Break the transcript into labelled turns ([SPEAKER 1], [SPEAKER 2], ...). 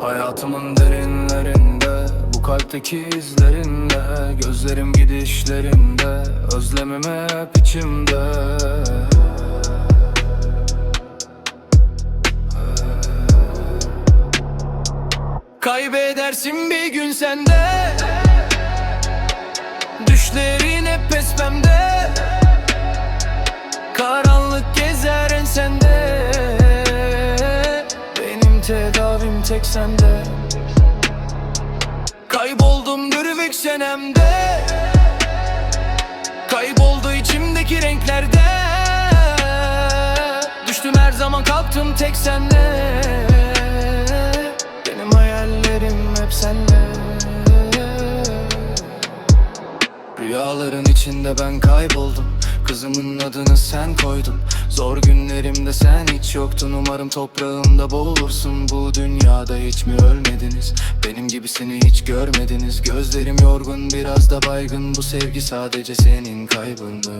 [SPEAKER 1] Hayatımın derinlerinde Bu kalpteki izlerinde Gözlerim gidişlerinde Özlemim hep içimde. Kaybedersin bir gün sende. Düşlerin hep pespemde tedavim tek sende. Kayboldum dürvük senemde. Kayboldu içimdeki renklerde. Düştüm her zaman kalktım tek senle. Benim hayallerim hep senle Rüyaların içinde ben kayboldum. Kızımın adını sen koydun. Zor günlerimde sen hiç yoktun. Umarım toprağımda boğulursun. Bu dünyada hiç mi ölmediniz? Benim gibisini hiç görmediniz. Gözlerim yorgun biraz da baygın. Bu sevgi sadece senin kaybındı